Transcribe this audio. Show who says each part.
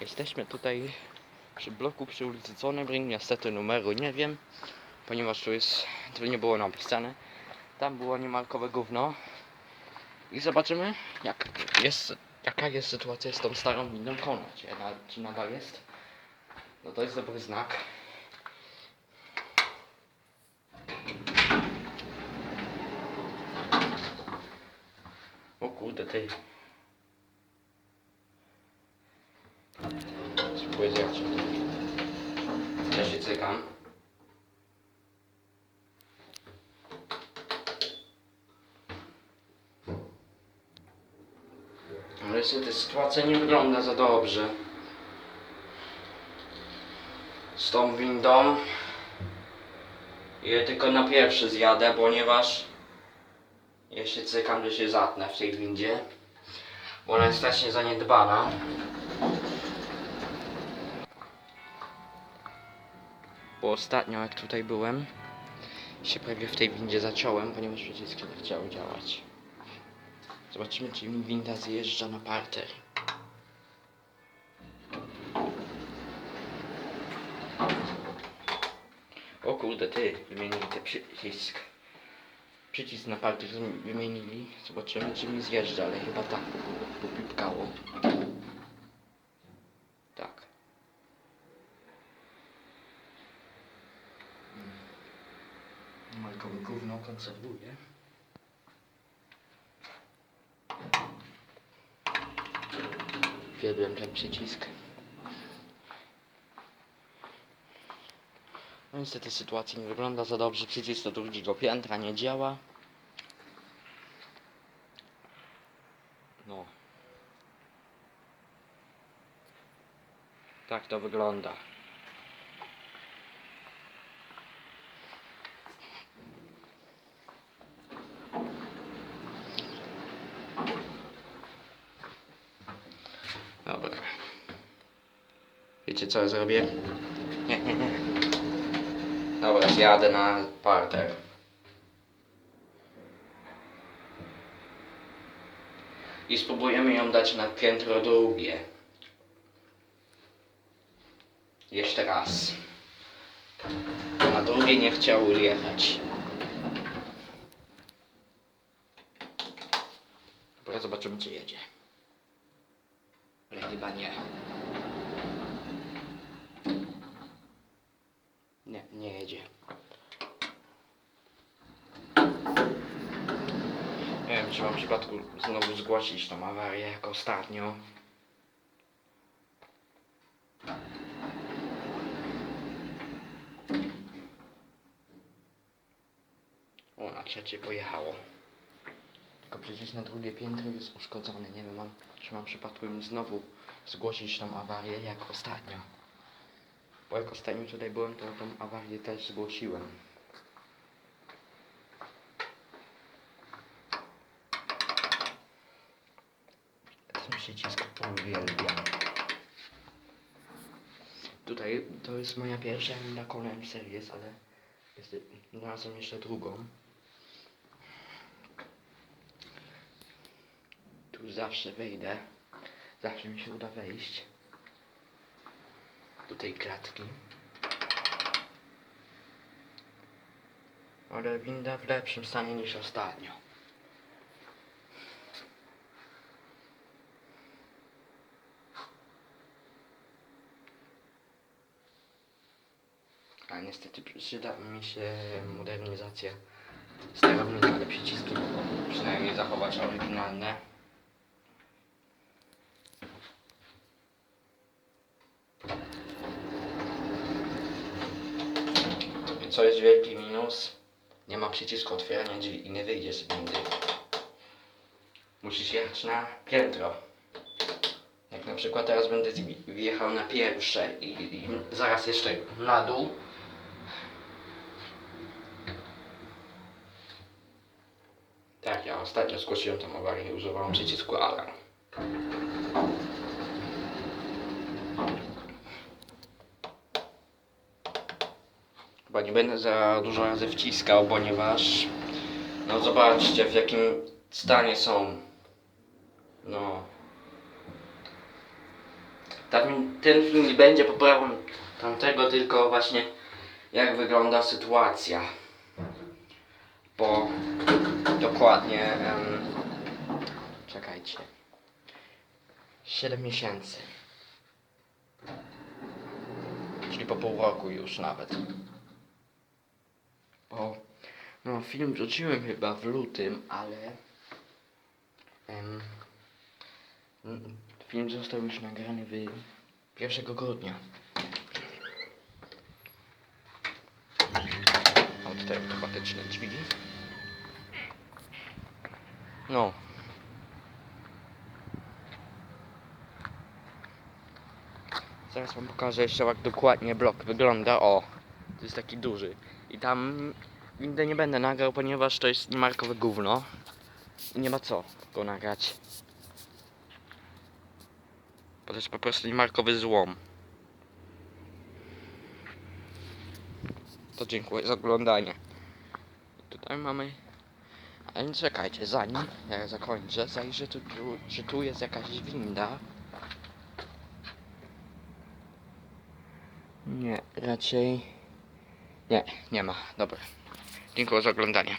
Speaker 1: Jesteśmy tutaj przy bloku przy ulicy Zonebring, niestety numeru nie wiem, ponieważ tu jest, tu nie było napisane. Tam było niemarkowe gówno. I zobaczymy jak jest, jaka jest sytuacja z tą starą windą Kona, czy, czy nadal jest. No to jest dobry znak. O kurde, ty. Spróbuję zjechać. Ja się cykam. Ale niestety sytuacja nie wygląda za dobrze. Z tą windą. Ja tylko na pierwszy zjadę, ponieważ się cykam, że się zatnę w tej windzie. Bo ona jest strasznie zaniedbana. Bo ostatnio jak tutaj byłem, się prawie w tej windzie zaciąłem, ponieważ przyciski nie chciały działać. Zobaczymy, czy mi winda zjeżdża na parter. O kurde, ty, wymienili ten przycisk. Przycisk na parter wymienili. Zobaczymy, czy mi zjeżdża, ale chyba tak popipkało. Tak. Markowe gówno konserwuje. Uwielbiam ten przycisk. No niestety sytuacja nie wygląda za dobrze. Przycisk do drugiego piętra nie działa. No. Tak to wygląda. Dobra. Wiecie co ja zrobię? Nie, nie. Dobra, zjadę na parter. I spróbujemy ją dać na piętro drugie. Jeszcze raz. Na drugie nie chciało jechać. Dobra, zobaczymy czy jedzie. Chyba. Nie, nie jedzie. W przypadku znowu zgłosić tą awarię jak ostatnio. O, na trzecie pojechało. Tylko przecież na drugie piętro jest uszkodzone. Nie wiem, mam, czy mam w przypadku znowu zgłosić tą awarię jak ostatnio. Bo jak ostatnio tutaj byłem, to tą awarię też zgłosiłem. Ten przycisk uwielbiam. Tutaj to jest moja pierwsza na Colin Series, ale jest, jeszcze drugą. Tu zawsze wejdę. Zawsze mi się uda wejść. Do tej klatki. Ale winda w lepszym stanie niż ostatnio. Niestety przyda mi się modernizacja sterownika, ale przyciski przynajmniej zachować oryginalne. Co jest wielki minus? Nie ma przycisku otwierania drzwi i nie wyjdziesz z windy. Musisz jechać na piętro. Jak na przykład teraz będę wjechał na pierwsze i, i zaraz jeszcze na dół. Tak, ja ostatnio zgłosiłem tą awarię i używałem przycisku alarm. Chyba nie będę za dużo razy wciskał, ponieważ no zobaczcie w jakim stanie są no Tam, ten film nie będzie poprawą tamtego, tylko właśnie jak wygląda sytuacja. Dokładnie. em, czekajcie. 7 miesięcy. Czyli po pół roku już nawet. Bo no, film wrzuciłem chyba w lutym, ale em, film został już nagrany w 1 grudnia. Mam tutaj automatyczne drzwi. No. Zaraz wam pokażę jeszcze jak dokładnie blok wygląda. O, to jest taki duży. I tam nigdy nie będę nagrał, ponieważ to jest niemarkowe gówno. I nie ma co go nagrać. Bo to jest po prostu niemarkowy złom. To dziękuję za oglądanie. I tutaj mamy... Ale czekajcie, zanim ja zakończę, zajrzę tu, tu, czy tu jest jakaś winda. Nie, raczej... Nie, nie ma. Dobra. Dziękuję za oglądanie.